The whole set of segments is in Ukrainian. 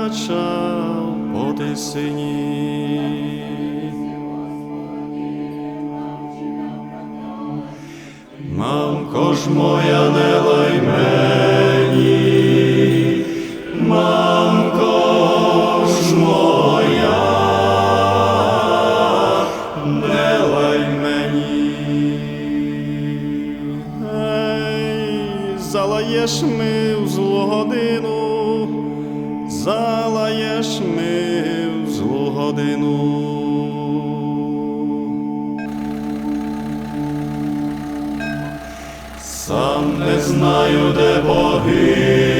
кача по тисині. Мамко ж моя не лай злу годину. Сам не знаю, де погину,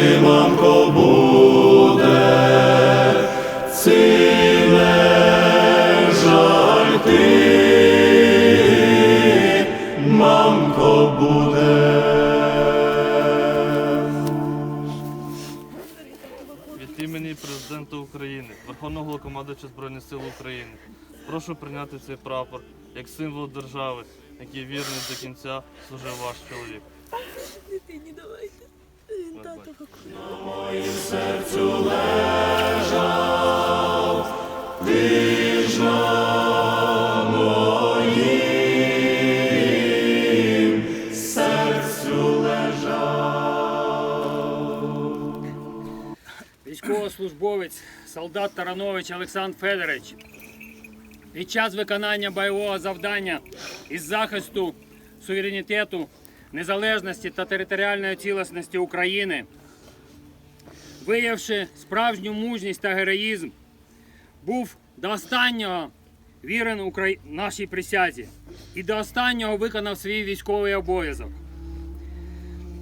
ти, мамко, буде, ці не жаль ти, мамко, буде. Від імені президента України, Верховного Головнокомандувача Збройних сил України, прошу прийняти цей прапор як символ держави, який вірний до кінця служив ваш чоловік. Дитині давайте. Тато покой. Серцю лежав, вічно моїм серцю лежав. Військовослужбовець, солдат Таранович Олександр Федорович. Під час виконання бойового завдання із захисту суверенітету, незалежності та територіальної цілісності України, виявивши справжню мужність та героїзм, був до останнього вірен Украї... нашій присязі і до останнього виконав свій військовий обов'язок.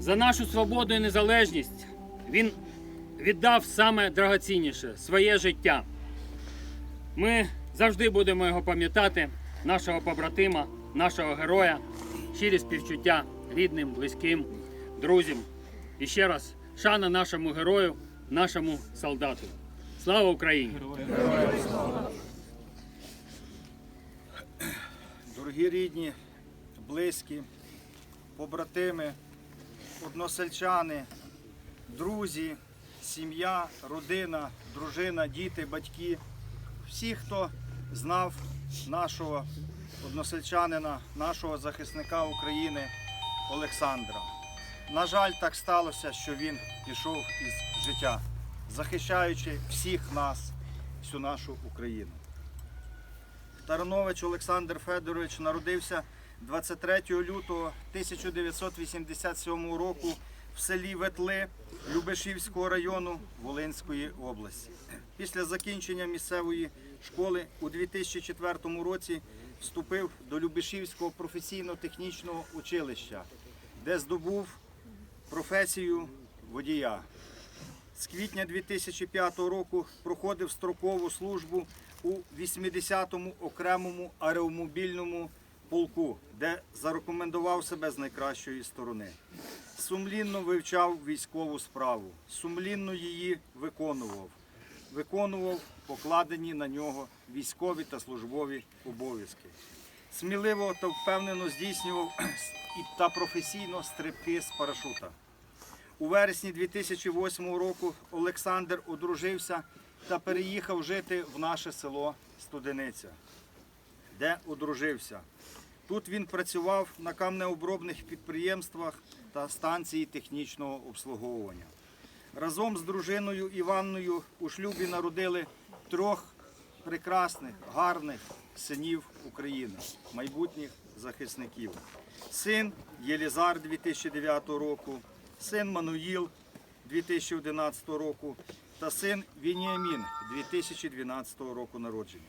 За нашу свободу і незалежність він віддав саме драгоцінніше своє життя. Ми завжди будемо його пам'ятати, нашого побратима, нашого героя, щирі співчуття рідним, близьким, друзям. І ще раз шана нашому герою, нашому солдату. Слава Україні! Дорогі рідні, близькі, побратими, односельчани, друзі, сім'я, родина, дружина, діти, батьки, всі, хто знав нашого односельчанина, нашого захисника України Олександра. На жаль, так сталося, що він пішов із життя, захищаючи всіх нас, всю нашу Україну. Таранович Олександр Федорович народився 23 лютого 1987 року в селі Ветли Любешівського району Волинської області. Після закінчення місцевої школи у 2004 році вступив до Любешівського професійно-технічного училища, де здобув професію водія. З квітня 2005 року проходив строкову службу у 80-му окремому аеромобільному полку, де зарекомендував себе з найкращої сторони. Сумлінно вивчав військову справу, сумлінно її виконував, виконував покладені на нього військові та службові обов'язки. Сміливо та впевнено здійснював та професійно стрибки з парашута. У вересні 2008 року Олександр одружився та переїхав жити в наше село Студениця, де одружився. Тут він працював на камнеобробних підприємствах та станції технічного обслуговування. разом з дружиною Іванною у шлюбі народили трьох прекрасних, гарних синів України, майбутніх захисників. Син Єлізар 2009 року, син Мануїл 2011 року та син Вініамін 2012 року народження.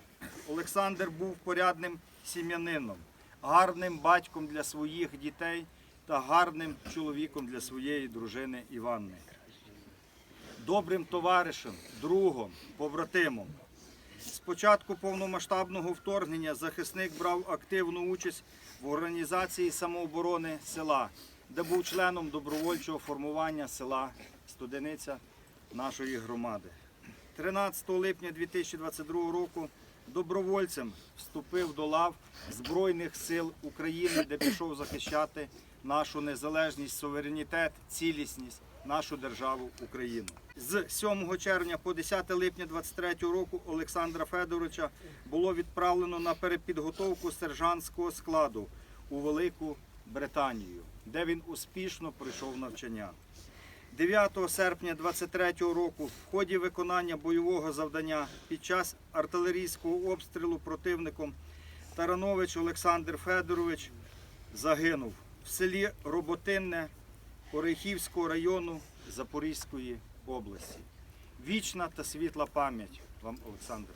Олександр був порядним сім'янином, гарним батьком для своїх дітей та гарним чоловіком для своєї дружини Іванни. Добрим товаришем, другом, побратимом. З початку повномасштабного вторгнення захисник брав активну участь в організації самооборони села, де був членом добровольчого формування села Студениця нашої громади. 13 липня 2022 року добровольцем вступив до лав Збройних сил України, де пішов захищати нашу незалежність, суверенітет, цілісність, нашу державу Україну. З 7 червня по 10 липня 23 року Олександра Федоровича було відправлено на перепідготовку сержантського складу у Велику Британію, де він успішно пройшов навчання. 9 серпня 23 року в ході виконання бойового завдання під час артилерійського обстрілу противником Таранович Олександр Федорович загинув в селі Роботинне Орехівського району Запорізької області. Вічна та світла пам'ять вам, Олександр.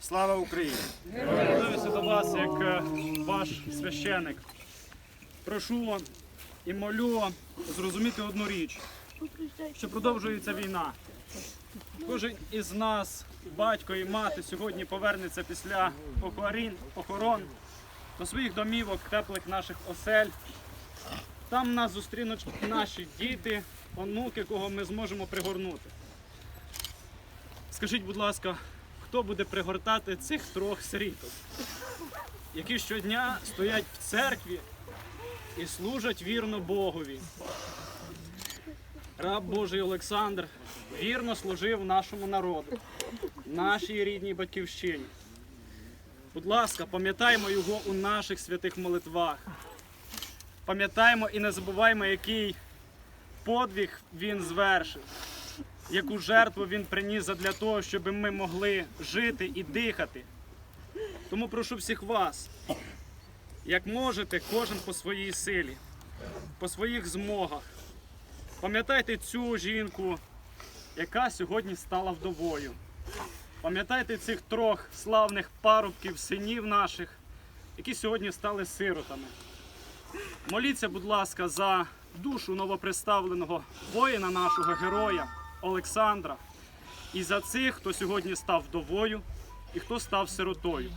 Слава Україні! Звертаюся до вас як е, ваш священик. Прошу і молю зрозуміти одну річ, що продовжується війна. Кожен із нас, батько і мати, сьогодні повернеться після похорон до своїх домівок, теплих наших осель. Там нас зустрінуть наші діти, онуки, кого ми зможемо пригорнути. Скажіть, будь ласка, хто буде пригортати цих трьох сиріток, які щодня стоять в церкві і служать вірно Богові? Раб Божий Олександр вірно служив нашому народу, нашій рідній батьківщині. Будь ласка, пам'ятаймо його у наших святих молитвах. Пам'ятаємо і не забуваймо, який подвиг він звершив яку жертву він приніс для того, щоб ми могли жити і дихати. Тому прошу всіх вас, як можете, кожен по своїй силі, по своїх змогах. Пам'ятайте цю жінку, яка сьогодні стала вдовою. Пам'ятайте цих трьох славних парубків, синів наших, які сьогодні стали сиротами. Моліться, будь ласка, за душу новоприставленого воїна нашого героя Олександра і за цих, хто сьогодні став вдовою і хто став сиротою.